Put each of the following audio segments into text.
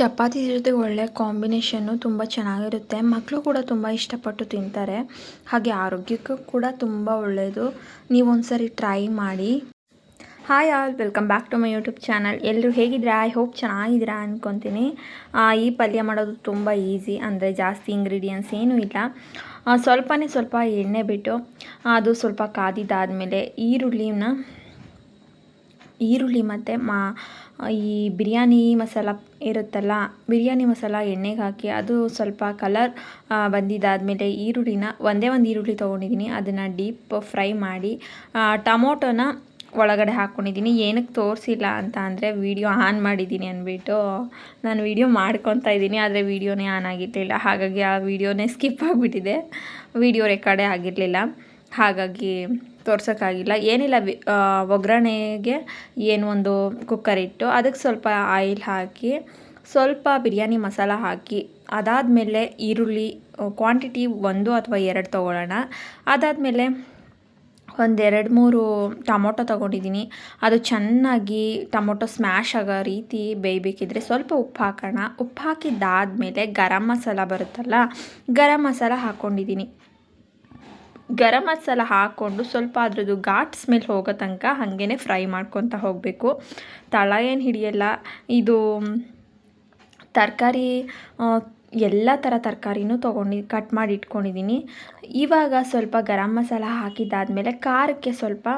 ಚಪಾತಿ ಜೊತೆ ಒಳ್ಳೆ ಕಾಂಬಿನೇಷನ್ನು ತುಂಬ ಚೆನ್ನಾಗಿರುತ್ತೆ. ಮಕ್ಕಳು ಕೂಡ ತುಂಬ ಇಷ್ಟಪಟ್ಟು ತಿಂತಾರೆ. ಹಾಗೆ ಆರೋಗ್ಯಕ್ಕೂ ಕೂಡ ತುಂಬ ಒಳ್ಳೆಯದು. ನೀವು ಸರಿ ಟ್ರೈ ಮಾಡಿ. Hi all welcome back to my YouTube channel ಎಲ್ಲರೂ ಹೇಗಿದ್ದೀರಾ? ಐ ಹೋಪ್ ಚೆನ್ನಾಗಿದ್ದೀರಾ ಅಂದ್ಕೊತೀನಿ ಈ ಪಲ್ಯ ಮಾಡೋದು ತುಂಬ ಈಸಿ ಅಂದರೆ ಜಾಸ್ತಿ ಇಂಗ್ರೀಡಿಯೆಂಟ್ಸ್ ಏನೂ ಇಲ್ಲ. ಸ್ವಲ್ಪನೇ ಸ್ವಲ್ಪ ಎಣ್ಣೆ ಬಿಟ್ಟು, ಅದು ಸ್ವಲ್ಪ ಕಾದಿದ್ದಾದಮೇಲೆ ಈರುಳ್ಳಿನ ಈರುಳ್ಳಿ ಮತ್ತು ಮಾ ಈ ಬಿರಿಯಾನಿ ಮಸಾಲ ಇರುತ್ತಲ್ಲ, ಬಿರಿಯಾನಿ ಮಸಾಲ ಎಣ್ಣೆಗೆ ಹಾಕಿ ಅದು ಸ್ವಲ್ಪ ಕಲರ್ ಬಂದಿದ್ದಾದಮೇಲೆ ಈರುಳ್ಳಿನ ಒಂದೇ ಒಂದು ಈರುಳ್ಳಿ ತೊಗೊಂಡಿದ್ದೀನಿ. ಅದನ್ನು ಡೀಪ್ ಫ್ರೈ ಮಾಡಿ ಟೊಮೊಟೊನ ಒಳಗಡೆ ಹಾಕ್ಕೊಂಡಿದ್ದೀನಿ ಏನಕ್ಕೆ ತೋರಿಸಿಲ್ಲ ಅಂತ ಅಂದರೆ ವೀಡಿಯೋ ಆನ್ ಮಾಡಿದ್ದೀನಿ ಅಂದ್ಬಿಟ್ಟು ನಾನು ವೀಡಿಯೋ ಮಾಡ್ಕೊತಾ ಇದ್ದೀನಿ, ಆದರೆ ವೀಡಿಯೋನೇ ಆನ್ ಆಗಿರಲಿಲ್ಲ. ಹಾಗಾಗಿ ಆ ವೀಡಿಯೋನೇ ಸ್ಕಿಪ್ ಆಗಿಬಿಟ್ಟಿದೆ. ವೀಡಿಯೋ ರೆಕಾರ್ಡೇ ಆಗಿರಲಿಲ್ಲ. ಹಾಗಾಗಿ ತೋರ್ಸೋಕ್ಕಾಗಿಲ್ಲ. ಏನಿಲ್ಲ ಒಗ್ಗರಣೆಗೆ ಏನು ಒಂದು ಕುಕ್ಕರ್ ಇಟ್ಟು ಅದಕ್ಕೆ ಸ್ವಲ್ಪ ಆಯಿಲ್ ಹಾಕಿ, ಸ್ವಲ್ಪ ಬಿರಿಯಾನಿ ಮಸಾಲ ಹಾಕಿ, ಅದಾದಮೇಲೆ ಈರುಳ್ಳಿ ಕ್ವಾಂಟಿಟಿ ಒಂದು ಅಥವಾ ಎರಡು ತೊಗೊಳ್ಳೋಣ. ಅದಾದಮೇಲೆ ಒಂದೆರಡು ಮೂರು ಟೊಮೊಟೊ ತೊಗೊಂಡಿದ್ದೀನಿ. ಅದು ಚೆನ್ನಾಗಿ ಟೊಮೊಟೊ ಸ್ಮ್ಯಾಶ್ ಆಗೋ ರೀತಿ ಬೇಯಬೇಕಿದ್ರೆ ಸ್ವಲ್ಪ ಉಪ್ಪು ಹಾಕೋಣ. ಉಪ್ಪು ಹಾಕಿದ್ದಾದಮೇಲೆ ಗರಂ ಮಸಾಲ ಬರುತ್ತಲ್ಲ, ಗರಂ ಮಸಾಲ ಹಾಕ್ಕೊಂಡಿದ್ದೀನಿ ಗರಂ ಮಸಾಲ ಹಾಕ್ಕೊಂಡು ಸ್ವಲ್ಪ ಅದರದ್ದು ಘಾಟ್ ಸ್ಮೆಲ್ ಹೋಗೋ ತನಕ ಹಾಗೇ ಫ್ರೈ ಮಾಡ್ಕೊತ ಹೋಗಬೇಕು. ತಳ ಏನು ಹಿಡಿಯಲ್ಲ, ಇದು ತರಕಾರಿ ಎಲ್ಲ ಥರ ತರಕಾರಿನೂ ತೊಗೊಂಡು, ಕಟ್ ಮಾಡಿ ಇಟ್ಕೊಂಡಿದ್ದೀನಿ ಇವಾಗ ಸ್ವಲ್ಪ ಗರಂ ಮಸಾಲ ಹಾಕಿದ್ದಾದಮೇಲೆ ಖಾರಕ್ಕೆ ಸ್ವಲ್ಪ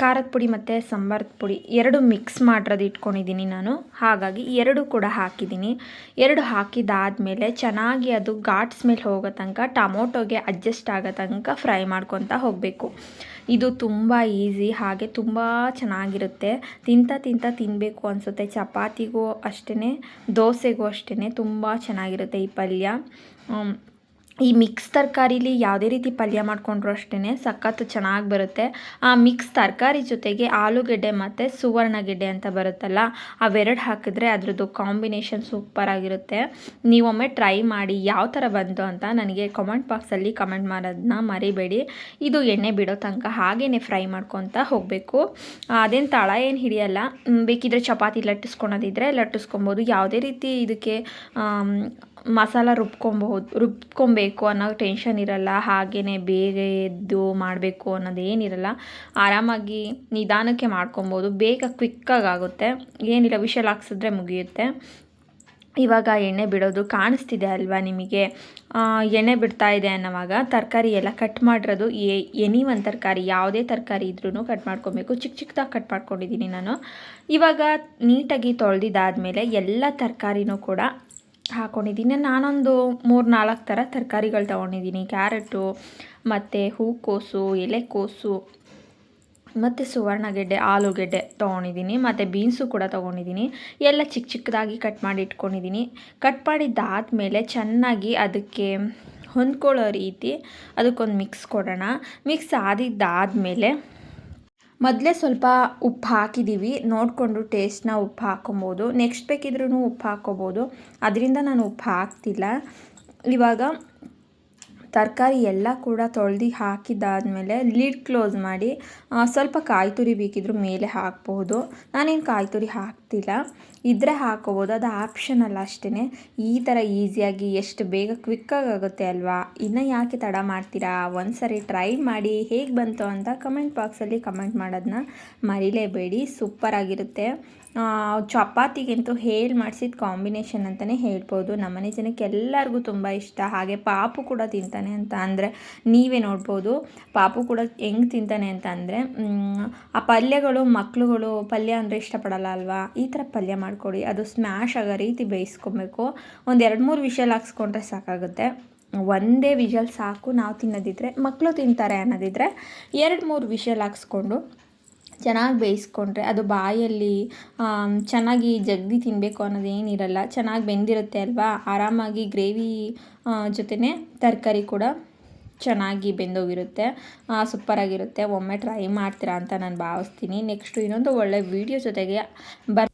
ಖಾರದ ಪುಡಿ ಮತ್ತು ಸಾಂಬಾರದ ಪುಡಿ ಎರಡು ಮಿಕ್ಸ್ ಮಾಡಿರೋದು ಇಟ್ಕೊಂಡಿದ್ದೀನಿ ನಾನು. ಹಾಗಾಗಿ ಎರಡು ಕೂಡ ಹಾಕಿದ್ದೀನಿ. ಎರಡು ಹಾಕಿದ್ದಾದಮೇಲೆ ಚೆನ್ನಾಗಿ ಅದು ಘಾಟ್ ಸ್ಮೆಲ್ ಹೋಗೋ ತನಕ ಟೊಮೊಟೊಗೆ ಅಡ್ಜಸ್ಟ್ ಆಗೋ ತನಕ ಫ್ರೈ ಮಾಡ್ಕೊತ ಹೋಗಬೇಕು. ಇದು ತುಂಬ ಈಸಿ ಹಾಗೆ ತುಂಬ ಚೆನ್ನಾಗಿರುತ್ತೆ. ತಿಂತ ತಿಂತ ತಿನ್ನಬೇಕು ಅನಿಸುತ್ತೆ. ಚಪಾತಿಗೂ ಅಷ್ಟೇ ದೋಸೆಗೂ ಅಷ್ಟೇ ತುಂಬ ಚೆನ್ನಾಗಿರುತ್ತೆ ಈ ಪಲ್ಯ. ಈ ಮಿಕ್ಸ್ ತರಕಾರಿಲಿ ಯಾವುದೇ ರೀತಿ ಪಲ್ಯ ಮಾಡಿಕೊಂಡ್ರು ಅಷ್ಟೇ ಸಖತ್ತು ಚೆನ್ನಾಗಿ ಬರುತ್ತೆ. ಆ ಮಿಕ್ಸ್ ತರಕಾರಿ ಜೊತೆಗೆ ಆಲೂಗೆಡ್ಡೆ ಮತ್ತು ಸುವರ್ಣಗೆಡ್ಡೆ ಅಂತ ಬರುತ್ತಲ್ಲ, ಅವೆರಡು ಹಾಕಿದ್ರೆ ಅದರದ್ದು ಕಾಂಬಿನೇಷನ್ ಸೂಪರಾಗಿರುತ್ತೆ ನೀವೊಮ್ಮೆ ಟ್ರೈ ಮಾಡಿ ಯಾವ ಥರ ಬಂತು ಅಂತ ನನಗೆ ಕಮೆಂಟ್ ಬಾಕ್ಸಲ್ಲಿ ಕಮೆಂಟ್ ಮಾಡೋದನ್ನ ಮರಿಬೇಡಿ. ಇದು ಎಣ್ಣೆ ಬಿಡೋ ತನಕ ಹಾಗೇ ಫ್ರೈ ಮಾಡ್ಕೊತ ಹೋಗಬೇಕು. ಅದೇನು ತಳ ಏನು ಹಿಡಿಯಲ್ಲ ಬೇಕಿದ್ರೆ ಚಪಾತಿ ಲಟ್ಟಿಸ್ಕೊಳೋದಿದ್ರೆ ಲಟ್ಟಿಸ್ಕೊಬೋದು. ಯಾವುದೇ ರೀತಿ ಇದಕ್ಕೆ ಮಸಾಲ ರುಬ್ಕೊಬಹುದು, ರುಬ್ಕೊಬೇಕು ಅನ್ನೋ ಟೆನ್ಷನ್ ಇರಲ್ಲ ಹಾಗೇ ಬೇಗ ಎದ್ದು ಮಾಡಬೇಕು ಅನ್ನೋದೇನಿರಲ್ಲ ಆರಾಮಾಗಿ ನಿಧಾನಕ್ಕೆ ಮಾಡ್ಕೊಬೋದು ಬೇಗ ಕ್ವಿಕ್ಕಾಗಿ ಆಗುತ್ತೆ. ಏನಿಲ್ಲ, ವಿಷಲ್ ಹಾಕ್ಸಿದ್ರೆ ಮುಗಿಯುತ್ತೆ. ಇವಾಗ ಎಣ್ಣೆ ಬಿಡೋದು ಕಾಣಿಸ್ತಿದೆ ಅಲ್ವಾ ನಿಮಗೆ? ಎಣ್ಣೆ ಬಿಡ್ತಾ ಇದೆ ಅನ್ನೋವಾಗ ತರಕಾರಿ ಎಲ್ಲ ಕಟ್ ಮಾಡಿರೋದು ಎನಿ ಒಂದು ತರಕಾರಿ, ಯಾವುದೇ ತರಕಾರಿ ಇದ್ರೂ ಕಟ್ ಮಾಡ್ಕೊಬೇಕು. ಚಿಕ್ಕ ಚಿಕ್ಕದಾಗಿ ಕಟ್ ಮಾಡ್ಕೊಂಡಿದ್ದೀನಿ ನಾನು. ಇವಾಗ ನೀಟಾಗಿ ತೊಳೆದಿದ್ದಾದಮೇಲೆ ಎಲ್ಲ ತರಕಾರಿನೂ ಕೂಡ ಹಾಕ್ಕೊಂಡಿದ್ದೀನಿ ನಾನೊಂದು ಮೂರು ನಾಲ್ಕು ಥರ ತರಕಾರಿಗಳು ತೊಗೊಂಡಿದ್ದೀನಿ. ಕ್ಯಾರೆಟು, ಮತ್ತು ಹೂಕೋಸು, ಎಲೆಕೋಸು, ಮತ್ತು ಸುವರ್ಣಗೆಡ್ಡೆ, ಆಲೂಗೆಡ್ಡೆ ತೊಗೊಂಡಿದ್ದೀನಿ. ಮತ್ತು ಬೀನ್ಸು ಕೂಡ ತೊಗೊಂಡಿದ್ದೀನಿ. ಎಲ್ಲ ಚಿಕ್ಕ ಚಿಕ್ಕದಾಗಿ ಕಟ್ ಮಾಡಿ ಇಟ್ಕೊಂಡಿದ್ದೀನಿ. ಕಟ್ ಮಾಡಿದ್ದಾದಮೇಲೆ ಚೆನ್ನಾಗಿ ಅದಕ್ಕೆ ಹೊಂದ್ಕೊಳ್ಳೋ ರೀತಿ ಅದಕ್ಕೊಂದು ಮಿಕ್ಸ್ ಕೊಡೋಣ. ಮಿಕ್ಸ್ ಆದಿದ್ದಾದಮೇಲೆ ಮೊದಲೇ ಸ್ವಲ್ಪ ಉಪ್ಪು ಹಾಕಿದ್ದೀವಿ. ನೋಡಿಕೊಂಡು ಟೇಸ್ಟ್ನ ಉಪ್ಪು ಹಾಕೊಬೋದು ನೆಕ್ಸ್ಟ್ ಬೇಕಿದ್ರೂ ಉಪ್ಪು ಹಾಕ್ಕೊಬೋದು. ಅದರಿಂದ ನಾನು ಉಪ್ಪು ಹಾಕ್ತಿಲ್ಲ. ಇವಾಗ ತರಕಾರಿ ಎಲ್ಲ ಕೂಡ ತೊಳೆದು ಹಾಕಿದ್ದಾದಮೇಲೆ ಲಿಡ್ ಕ್ಲೋಸ್ ಮಾಡಿ ಸ್ವಲ್ಪ ಕಾಯಿ ತುರಿ ಬೇಕಿದ್ರೂ ಮೇಲೆ ಹಾಕ್ಬೋದು. ನಾನೇನು ಕಾಯಿ ತುರಿ ಹಾಕ್ತಿಲ್ಲ. ಇದ್ರೆ ಹಾಕೋಬೋದು. ಅದು ಆಪ್ಷನಲ್ಲ ಅಷ್ಟೇ ಈ ಥರ ಈಸಿಯಾಗಿ ಎಷ್ಟು ಬೇಗ ಕ್ವಿಕ್ಕಾಗಿ ಆಗುತ್ತೆ ಅಲ್ವಾ? ಇನ್ನು ಯಾಕೆ ತಡ ಮಾಡ್ತೀರಾ? ಒಂದ್ಸರಿ ಟ್ರೈ ಮಾಡಿ ಹೇಗೆ ಬಂತು ಅಂತ ಕಮೆಂಟ್ ಬಾಕ್ಸಲ್ಲಿ ಕಮೆಂಟ್ ಮಾಡೋದನ್ನ ಮರಿಲೇಬೇಡಿ. ಸೂಪರಾಗಿರುತ್ತೆ ಆಗಿರುತ್ತೆ. ಚಪಾತಿಗಂತೂ ಹೇಳಿ ಮಾಡಿಸಿದ ಕಾಂಬಿನೇಷನ್ ಅಂತಲೇ ಹೇಳ್ಬೋದು. ನಮ್ಮನೆ ಜನಕ್ಕೆ ಎಲ್ಲರಿಗೂ ತುಂಬ ಇಷ್ಟ. ಹಾಗೆ ಪಾಪು ಕೂಡ ತಿಂತಾನೆ. ಅಂತ ಅಂದರೆ ನೀವೇ ನೋಡ್ಬೋದು. ಪಾಪು ಕೂಡ ಹೆಂಗೆ ತಿಂತಾನೆ ಅಂತ ಅಂದರೆ ಆ ಪಲ್ಯಗಳು ಮಕ್ಳುಗಳು ಪಲ್ಯ ಅಂದರೆ ಇಷ್ಟಪಡಲ್ಲ ಅಲ್ವಾ? ಈ ಥರ ಪಲ್ಯ ಮಾಡಿಕೊಡಿ. ಅದು ಸ್ಮ್ಯಾಶ್ ಆಗೋ ರೀತಿ ಬೇಯಿಸ್ಕೊಬೇಕು. ಒಂದು ಎರಡು ಮೂರು ವಿಷಲ್ ಹಾಕ್ಸ್ಕೊಂಡ್ರೆ ಸಾಕಾಗುತ್ತೆ. ಒಂದೇ ವಿಷಲ್ ಸಾಕು. ನಾವು ತಿನ್ನೋದಿದ್ರೆ ಮಕ್ಕಳು ತಿಂತಾರೆ ಅನ್ನೋದಿದ್ರೆ ಎರಡು ಮೂರು ವಿಷಲ್ ಹಾಕ್ಸ್ಕೊಂಡು ಚೆನ್ನಾಗಿ ಬೇಯಿಸ್ಕೊಂಡ್ರೆ ಅದು ಬಾಯಲ್ಲಿ ಚೆನ್ನಾಗಿ ಜಗ್ದಿ ತಿನ್ನಬೇಕು ಅನ್ನೋದೇನಿರಲ್ಲ ಚೆನ್ನಾಗಿ ಬೆಂದಿರುತ್ತೆ ಅಲ್ವಾ? ಆರಾಮಾಗಿ ಗ್ರೇವಿ ಜೊತೆನೇ ತರಕಾರಿ ಕೂಡ ಚೆನ್ನಾಗಿ ಬೆಂದೋಗಿರುತ್ತೆ. ಸೂಪರಾಗಿರುತ್ತೆ. ಒಮ್ಮೆ ಟ್ರೈ ಮಾಡ್ತೀರಾ ಅಂತ ನಾನು ಭಾವಿಸ್ತೀನಿ. ನೆಕ್ಸ್ಟು ಇನ್ನೊಂದು ಒಳ್ಳೆ ವೀಡಿಯೋ ಜೊತೆಗೆ ಬರ್